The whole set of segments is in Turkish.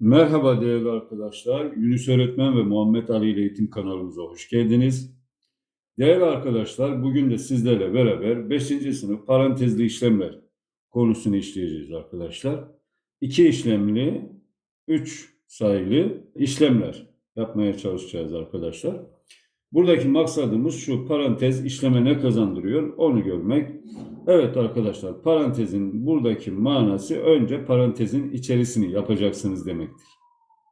Merhaba değerli arkadaşlar. Yunus Öğretmen ve Muhammed Ali ile Eğitim kanalımıza hoş geldiniz. Değerli arkadaşlar, bugün de sizlerle beraber 5. sınıf parantezli işlemler konusunu işleyeceğiz arkadaşlar. 2 işlemli, 3 sayılı işlemler yapmaya çalışacağız arkadaşlar. Buradaki maksadımız şu parantez işleme ne kazandırıyor onu görmek. Evet arkadaşlar parantezin buradaki manası önce parantezin içerisini yapacaksınız demektir.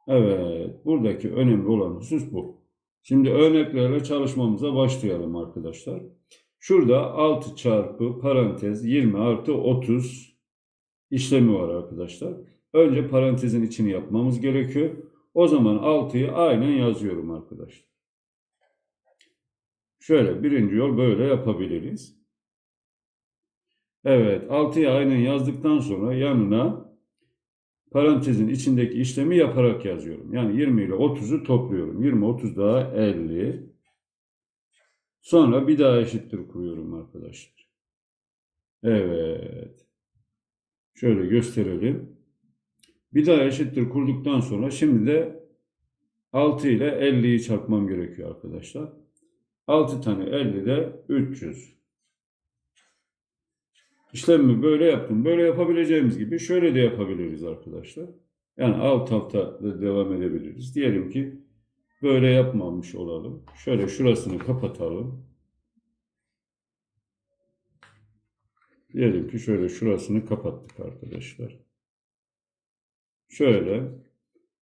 Evet buradaki önemli olan husus bu. Şimdi örneklerle çalışmamıza başlayalım arkadaşlar. Şurada 6 çarpı parantez 20 artı 30 işlemi var arkadaşlar. Önce parantezin içini yapmamız gerekiyor. O zaman 6'yı aynen yazıyorum arkadaşlar. Şöyle birinci yol böyle yapabiliriz. Evet 6'yı aynen yazdıktan sonra yanına parantezin içindeki işlemi yaparak yazıyorum. Yani 20 ile 30'u topluyorum. 20, 30 daha 50. Sonra bir daha eşittir kuruyorum arkadaşlar. Evet. Şöyle gösterelim. Bir daha eşittir kurduktan sonra şimdi de 6 ile 50'yi çarpmam gerekiyor arkadaşlar. 6 tane 50 de 300. İşlemi böyle yaptım. Böyle yapabileceğimiz gibi şöyle de yapabiliriz arkadaşlar. Yani alt alta da devam edebiliriz. Diyelim ki böyle yapmamış olalım. Şöyle şurasını kapatalım. Diyelim ki şöyle şurasını kapattık arkadaşlar. Şöyle.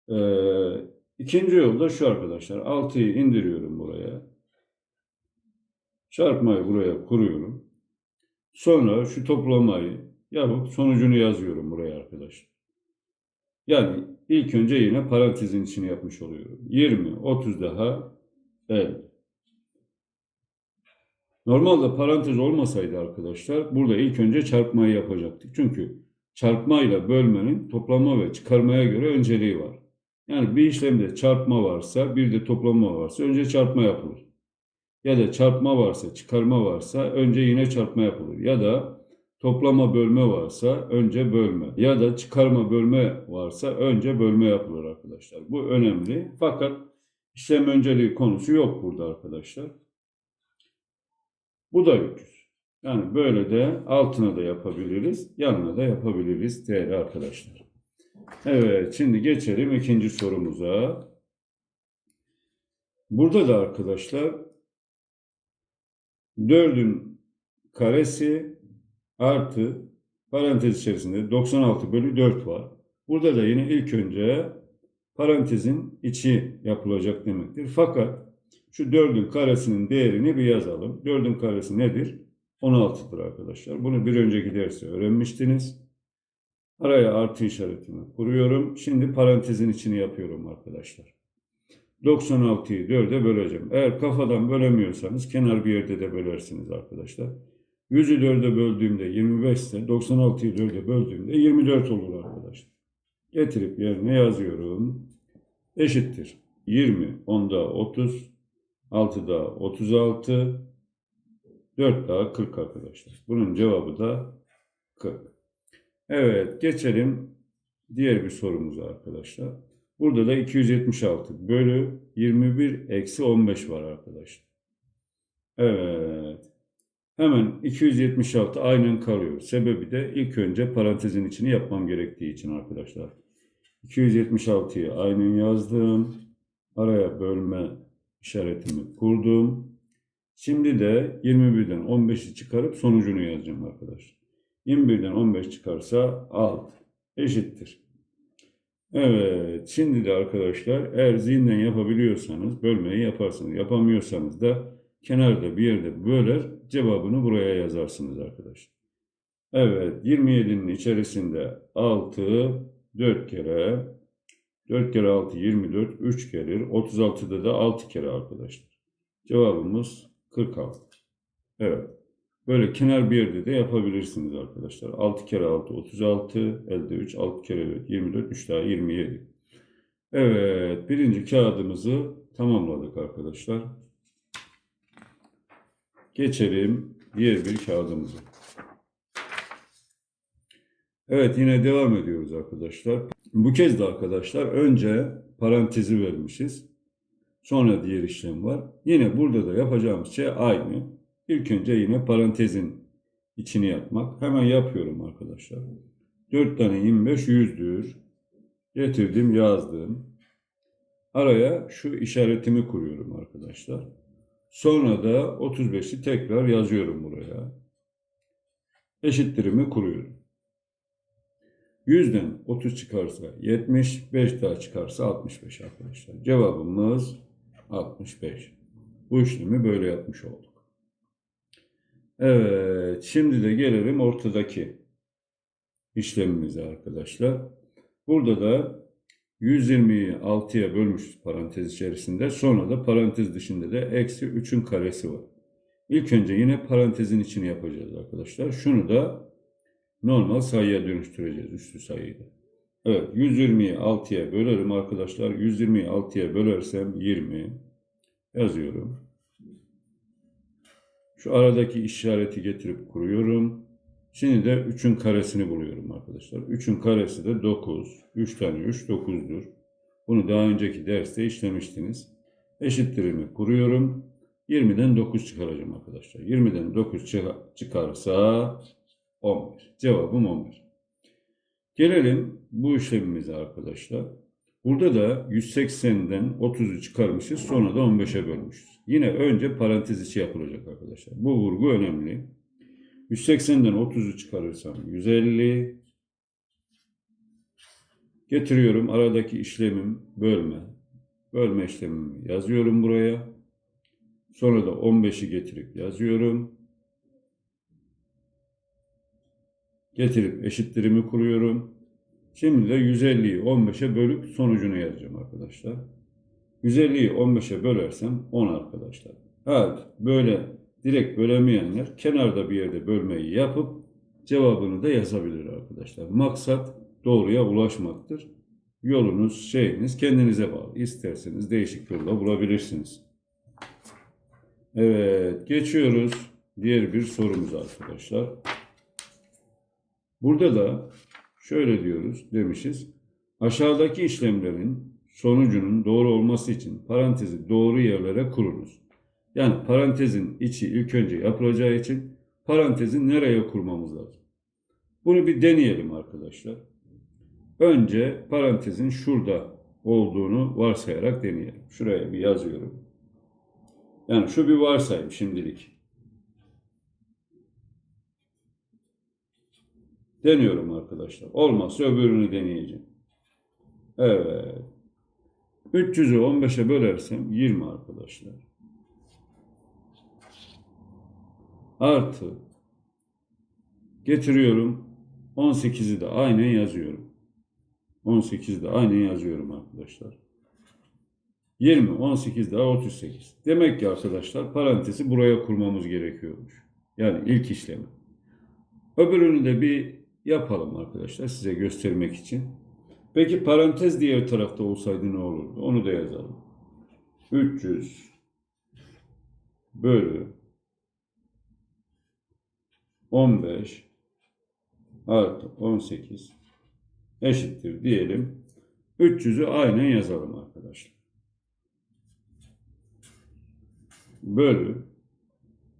Ee, ikinci yol da şu arkadaşlar. 6'yı indiriyorum buraya. Çarpmayı buraya kuruyorum. Sonra şu toplamayı yapıp sonucunu yazıyorum buraya arkadaşlar. Yani ilk önce yine parantezin içini yapmış oluyorum. 20, 30 daha 50. Normalde parantez olmasaydı arkadaşlar burada ilk önce çarpmayı yapacaktık. Çünkü çarpmayla bölmenin toplama ve çıkarmaya göre önceliği var. Yani bir işlemde çarpma varsa bir de toplama varsa önce çarpma yapılır ya da çarpma varsa, çıkarma varsa önce yine çarpma yapılır. Ya da toplama bölme varsa önce bölme. Ya da çıkarma bölme varsa önce bölme yapılır arkadaşlar. Bu önemli. Fakat işlem önceliği konusu yok burada arkadaşlar. Bu da 300. Yani böyle de altına da yapabiliriz, yanına da yapabiliriz değerli arkadaşlar. Evet, şimdi geçelim ikinci sorumuza. Burada da arkadaşlar 4'ün karesi artı parantez içerisinde 96 bölü 4 var. Burada da yine ilk önce parantezin içi yapılacak demektir. Fakat şu 4'ün karesinin değerini bir yazalım. 4'ün karesi nedir? 16'dır arkadaşlar. Bunu bir önceki derste öğrenmiştiniz. Araya artı işaretimi kuruyorum. Şimdi parantezin içini yapıyorum arkadaşlar. 96'yı 4'e böleceğim. Eğer kafadan bölemiyorsanız kenar bir yerde de bölersiniz arkadaşlar. 100'ü 4'e böldüğümde 25 ise 96'yı 4'e böldüğümde 24 olur arkadaşlar. Getirip yerine yazıyorum. Eşittir. 20, 10'da 30, 6'da 36, 4 daha 40 arkadaşlar. Bunun cevabı da 40. Evet geçelim diğer bir sorumuza arkadaşlar. Burada da 276 bölü 21 eksi 15 var arkadaşlar. Evet. Hemen 276 aynen kalıyor. Sebebi de ilk önce parantezin içini yapmam gerektiği için arkadaşlar. 276'yı aynen yazdım. Araya bölme işaretimi kurdum. Şimdi de 21'den 15'i çıkarıp sonucunu yazacağım arkadaşlar. 21'den 15 çıkarsa 6 eşittir. Evet, şimdi de arkadaşlar eğer zihinden yapabiliyorsanız bölmeyi yaparsınız. Yapamıyorsanız da kenarda bir yerde böler cevabını buraya yazarsınız arkadaşlar. Evet, 27'nin içerisinde 6 4 kere 4 kere 6 24 3 gelir. 36'da da 6 kere arkadaşlar. Cevabımız 46. Evet. Böyle kenar bir yerde de yapabilirsiniz arkadaşlar. 6 kere 6 36 elde 3 6 kere 4 24 3 daha 27. Evet birinci kağıdımızı tamamladık arkadaşlar. Geçelim diğer bir kağıdımıza. Evet yine devam ediyoruz arkadaşlar. Bu kez de arkadaşlar önce parantezi vermişiz. Sonra diğer işlem var. Yine burada da yapacağımız şey aynı. İlk önce yine parantezin içini yapmak. Hemen yapıyorum arkadaşlar. 4 tane 25 yüzdür. Getirdim yazdım. Araya şu işaretimi kuruyorum arkadaşlar. Sonra da 35'i tekrar yazıyorum buraya. Eşittirimi kuruyorum. 100'den 30 çıkarsa 70, 5 daha çıkarsa 65 arkadaşlar. Cevabımız 65. Bu işlemi böyle yapmış olduk. Evet, şimdi de gelelim ortadaki işlemimize arkadaşlar. Burada da 120'yi 6'ya bölmüşüz parantez içerisinde. Sonra da parantez dışında da eksi 3'ün karesi var. İlk önce yine parantezin içini yapacağız arkadaşlar. Şunu da normal sayıya dönüştüreceğiz üstü sayıyı da. Evet 120'yi 6'ya bölerim arkadaşlar. 120'yi 6'ya bölersem 20 yazıyorum. Şu aradaki işareti getirip kuruyorum. Şimdi de 3'ün karesini buluyorum arkadaşlar. 3'ün karesi de 9. 3 tane 3 9'dur. Bunu daha önceki derste işlemiştiniz. Eşittirimi kuruyorum. 20'den 9 çıkaracağım arkadaşlar. 20'den 9 çıka- çıkarsa 11. Cevabım 11. Gelelim bu işlemimize arkadaşlar. Burada da 180'den 30'u çıkarmışız. Sonra da 15'e bölmüşüz. Yine önce parantez içi yapılacak arkadaşlar. Bu vurgu önemli. 180'den 30'u çıkarırsam 150. Getiriyorum aradaki işlemim bölme. Bölme işlemimi yazıyorum buraya. Sonra da 15'i getirip yazıyorum. Getirip eşittirimi kuruyorum. Şimdi de 150'yi 15'e bölüp sonucunu yazacağım arkadaşlar. 150'yi 15'e bölersem 10 arkadaşlar. Evet böyle direkt bölemeyenler kenarda bir yerde bölmeyi yapıp cevabını da yazabilir arkadaşlar. Maksat doğruya ulaşmaktır. Yolunuz, şeyiniz kendinize bağlı. İsterseniz değişik yolla bulabilirsiniz. Evet, geçiyoruz diğer bir sorumuz arkadaşlar. Burada da şöyle diyoruz demişiz. Aşağıdaki işlemlerin sonucunun doğru olması için parantezi doğru yerlere kurunuz. Yani parantezin içi ilk önce yapılacağı için parantezi nereye kurmamız lazım? Bunu bir deneyelim arkadaşlar. Önce parantezin şurada olduğunu varsayarak deneyelim. Şuraya bir yazıyorum. Yani şu bir varsayım şimdilik. Deniyorum arkadaşlar. Olmazsa öbürünü deneyeceğim. Evet. 300'ü 15'e bölersem 20 arkadaşlar. Artı getiriyorum. 18'i de aynen yazıyorum. 18'i de aynen yazıyorum arkadaşlar. 20, 18 daha 38. Demek ki arkadaşlar parantezi buraya kurmamız gerekiyormuş. Yani ilk işlemi. Öbürünü de bir yapalım arkadaşlar size göstermek için. Peki parantez diğer tarafta olsaydı ne olurdu? Onu da yazalım. 300 bölü 15 artı 18 eşittir diyelim. 300'ü aynen yazalım arkadaşlar. Bölü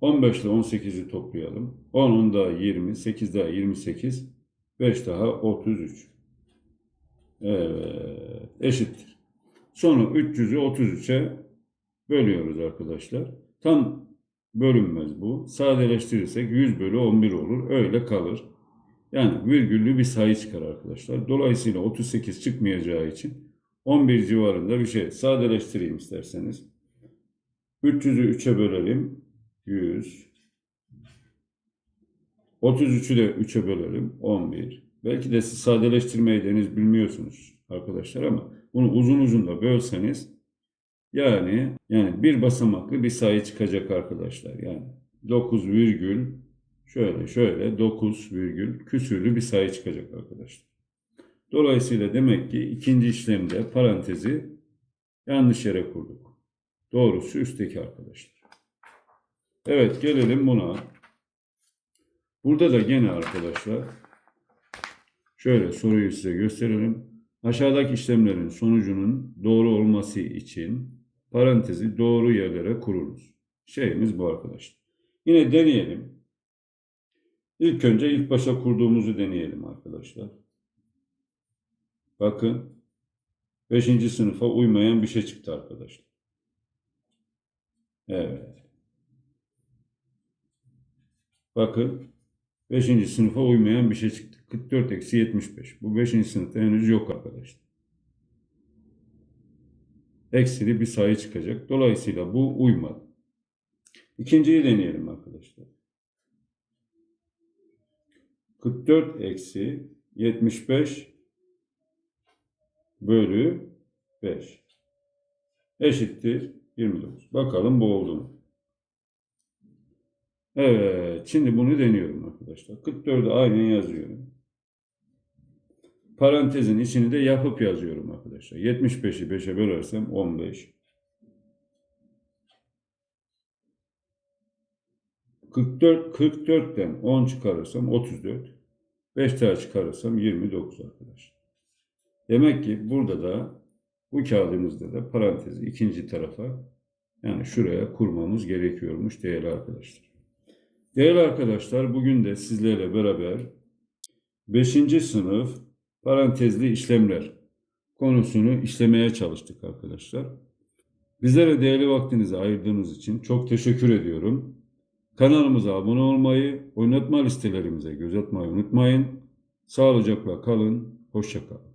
15 ile 18'i toplayalım. 10 daha 20, 8 daha 28, 5 daha 33. Evet, eşittir. Sonra 300'ü 33'e bölüyoruz arkadaşlar. Tam bölünmez bu. Sadeleştirirsek 100 bölü 11 olur. Öyle kalır. Yani virgüllü bir sayı çıkar arkadaşlar. Dolayısıyla 38 çıkmayacağı için 11 civarında bir şey. Sadeleştireyim isterseniz. 300'ü 3'e bölelim. 100. 33'ü de 3'e bölelim. 11. Belki de siz sadeleştirmeyi deniz bilmiyorsunuz arkadaşlar ama bunu uzun uzun da bölseniz yani yani bir basamaklı bir sayı çıkacak arkadaşlar. Yani 9 virgül şöyle şöyle 9 virgül küsürlü bir sayı çıkacak arkadaşlar. Dolayısıyla demek ki ikinci işlemde parantezi yanlış yere kurduk. Doğrusu üstteki arkadaşlar. Evet gelelim buna. Burada da gene arkadaşlar şöyle soruyu size gösterelim. Aşağıdaki işlemlerin sonucunun doğru olması için parantezi doğru yerlere kururuz. Şeyimiz bu arkadaşlar. Yine deneyelim. İlk önce ilk başa kurduğumuzu deneyelim arkadaşlar. Bakın 5. sınıfa uymayan bir şey çıktı arkadaşlar. Evet. Bakın 5. sınıfa uymayan bir şey çıktı. 44 eksi 75. Bu 5. sınıfta henüz yok arkadaşlar. Eksili bir sayı çıkacak. Dolayısıyla bu uymadı. İkinciyi deneyelim arkadaşlar. 44 eksi 75 bölü 5 eşittir 29. Bakalım bu oldu mu? Evet, şimdi bunu deniyorum arkadaşlar. 44'ü aynen yazıyorum. Parantezin içini de yapıp yazıyorum arkadaşlar. 75'i 5'e bölersem 15. 44, 44'ten 10 çıkarırsam 34. 5 daha çıkarırsam 29 arkadaşlar. Demek ki burada da bu kağıdımızda da parantezi ikinci tarafa yani şuraya kurmamız gerekiyormuş değerli arkadaşlar. Değerli arkadaşlar bugün de sizlerle beraber 5. sınıf parantezli işlemler konusunu işlemeye çalıştık arkadaşlar. Bizlere değerli vaktinizi ayırdığınız için çok teşekkür ediyorum. Kanalımıza abone olmayı, oynatma listelerimize göz atmayı unutmayın. Sağlıcakla kalın, hoşça kalın.